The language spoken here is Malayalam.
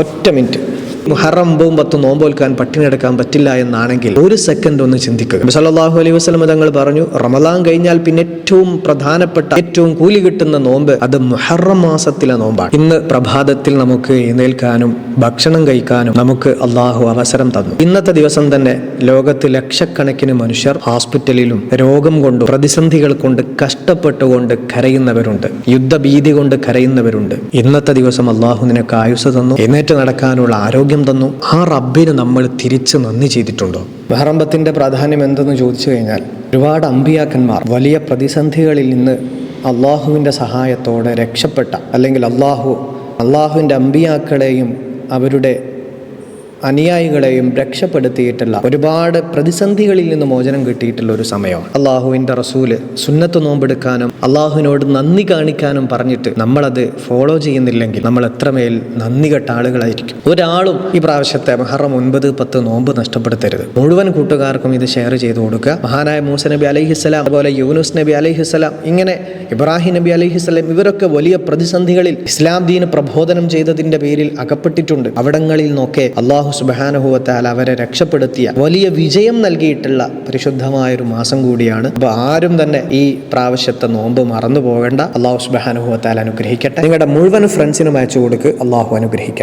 ഒറ്റ മിനിറ്റ്. മുഹറം ഒമ്പതും പത്തും നോമ്പോൽക്കാൻ പട്ടിണി എടുക്കാൻ പറ്റില്ല എന്നാണെങ്കിൽ ഒരു സെക്കൻഡ് ഒന്ന് ചിന്തിക്കുക. നബി സല്ലല്ലാഹു അലൈഹി വസല്ലം തങ്ങൾ പറഞ്ഞു റമദാൻ കഴിഞ്ഞാൽ പിന്നെ ഏറ്റവും പ്രധാനപ്പെട്ട ഏറ്റവും കൂലി കിട്ടുന്ന നോമ്പ് അത് മുഹറം മാസത്തിലെ നോമ്പാണ്. ഇന്ന് പ്രഭാതത്തിൽ നമുക്ക് എഴുന്നേൽക്കാനും ഭക്ഷണം കഴിക്കാനും നമുക്ക് അള്ളാഹു അവസരം തന്നു. ഇന്നത്തെ ദിവസം തന്നെ ലോകത്ത് ലക്ഷക്കണക്കിന് മനുഷ്യർ ഹോസ്പിറ്റലിലും രോഗം കൊണ്ടും പ്രതിസന്ധികൾ കൊണ്ട് കഷ്ടപ്പെട്ടുകൊണ്ട് കരയുന്നവരുണ്ട്. യുദ്ധഭീതി കൊണ്ട് കരയുന്നവരുണ്ട്. ഇന്നത്തെ ദിവസം അള്ളാഹു നിനക്ക് ആയുസ് തന്നു. എന്നേറ്റ് നടക്കാനുള്ള ആരോഗ്യം തന്നു. ആ റബ്ബിന് നമ്മൾ തിരിച്ച് നന്ദി ചെയ്തിട്ടുണ്ടോ? ബഹറമ്പത്തിന്റെ പ്രാധാന്യം എന്തെന്ന് ചോദിച്ചു കഴിഞ്ഞാൽ ഒരുപാട് അമ്പിയാക്കന്മാർ വലിയ പ്രതിസന്ധികളിൽ നിന്ന് അള്ളാഹുവിന്റെ സഹായത്തോടെ രക്ഷപ്പെട്ട അല്ലെങ്കിൽ അള്ളാഹു അള്ളാഹുവിന്റെ അമ്പിയാക്കളെയും അവരുടെ അനുയായികളെയും രക്ഷപ്പെടുത്തിയിട്ടുള്ള ഒരുപാട് പ്രതിസന്ധികളിൽ നിന്ന് മോചനം കിട്ടിയിട്ടുള്ള ഒരു സമയമാണ്. അള്ളാഹുവിന്റെ റസൂൽ സുന്നത്ത് നോമ്പെടുക്കാനും അള്ളാഹുവിനോട് നന്ദി കാണിക്കാനും പറഞ്ഞിട്ട് നമ്മളത് ഫോളോ ചെയ്യുന്നില്ലെങ്കിൽ നമ്മൾ എത്രമേൽ നന്ദി കെട്ട ആളുകളായിരിക്കും. ഒരാളും ഈ പ്രാവശ്യത്തെ മഹറം ഒൻപത് പത്ത് നോമ്പ് നഷ്ടപ്പെടുത്തരുത്. മുഴുവൻ കൂട്ടുകാർക്കും ഇത് ഷെയർ ചെയ്ത് കൊടുക്കുക. മഹാനായ മൂസ നബി അലൈഹിസ്സലാം അതുപോലെ യൂനുസ് നബി അലൈഹിസ്സലാം ഇങ്ങനെ ഇബ്രാഹിം നബി അലൈഹിസ്സലാം ഇവരൊക്കെ വലിയ പ്രതിസന്ധികളിൽ ഇസ്ലാം ദീന് പ്രബോധനം ചെയ്തതിന്റെ പേരിൽ അകപ്പെട്ടിട്ടുണ്ട്. അവിടങ്ങളിൽ നിന്നൊക്കെ അള്ളാഹു സുബാനുഭവത്താൽ അവരെ രക്ഷപ്പെടുത്തിയ വലിയ വിജയം നൽകിയിട്ടുള്ള പരിശുദ്ധമായൊരു മാസം കൂടിയാണ്. അപ്പോൾ ആരും തന്നെ ഈ പ്രാവശ്യത്തെ നോമ്പ് മറന്നു പോകേണ്ട. അള്ളാഹു സുബാനുഭവത്താൽ അനുഗ്രഹിക്കട്ടെ. നിങ്ങളുടെ മുഴുവൻ ഫ്രണ്ട്സിനും അയച്ചു കൊടുക്ക്. അള്ളാഹു അനുഗ്രഹിക്കട്ടെ.